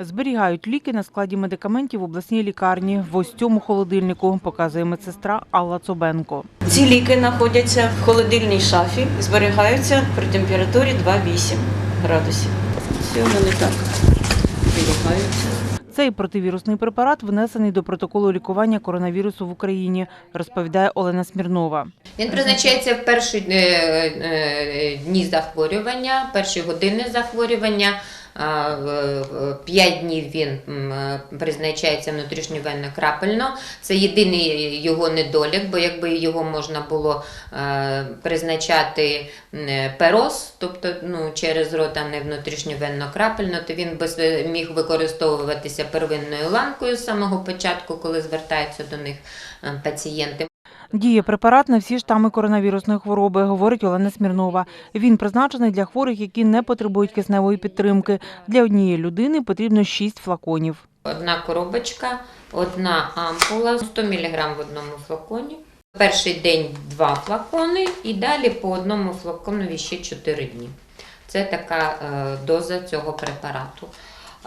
Зберігають ліки на складі медикаментів в обласній лікарні в ось цьому холодильнику, показує медсестра Алла Цобенко. Ці ліки знаходяться в холодильній шафі, зберігаються при температурі 2,8 градусів. Все вони так зберігаються. Цей противірусний препарат внесений до протоколу лікування коронавірусу в Україні, розповідає Олена Смірнова. Він призначається в перші е, е, дні захворювання, перші години захворювання. А, в- в- П'ять днів він призначається внутрішньовенно крапельно. Це єдиний його недолік, бо якби його можна було е, призначати перос, тобто ну, через рот, а не внутрішньовенно крапельно, то він би міг використовуватися первинною ланкою з самого початку, коли звертаються до них е, пацієнти. Діє препарат на всі штами коронавірусної хвороби, говорить Олена Смірнова. Він призначений для хворих, які не потребують кисневої підтримки. Для однієї людини потрібно 6 флаконів. Одна коробочка, одна ампула, 100 мг в одному флаконі. Перший день два флакони і далі по одному флаконові ще 4 дні. Це така е, доза цього препарату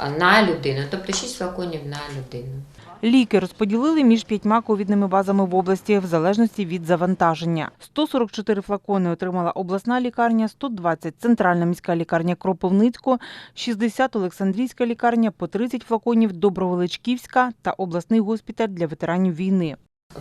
на людину, тобто 6 флаконів на людину. Ліки розподілили між п'ятьма ковідними базами в області в залежності від завантаження. 144 флакони отримала обласна лікарня, 120 – центральна міська лікарня Кропивницького, 60 – Олександрійська лікарня, по 30 флаконів Добровеличківська та обласний госпіталь для ветеранів війни.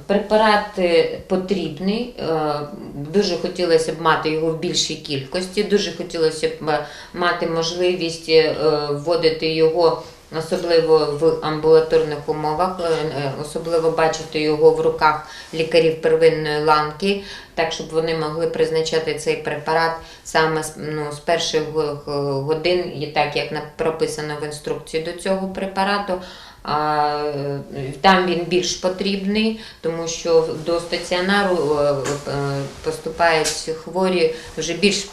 Препарат потрібний. е, Дуже хотілося б мати його в більшій кількості. Дуже хотілося б е, мати можливість е, вводити його. Особливо в амбулаторних умовах, е, е, особливо бачити його в руках лікарів первинної ланки, так щоб вони могли призначати цей препарат саме ну, з перших го- го- годин, і так як прописано в інструкції до цього препарату. А, е, Там він більш потрібний, тому що до стаціонару поступають хворі вже більш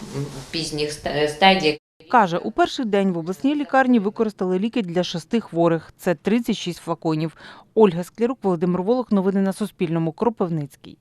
пізніх ста- стадій. Каже, у перший день в обласній лікарні використали ліки для шести хворих. Це 36 флаконів. Ольга Склярук, Володимир Волох. Новини на Суспільному. Кропивницький.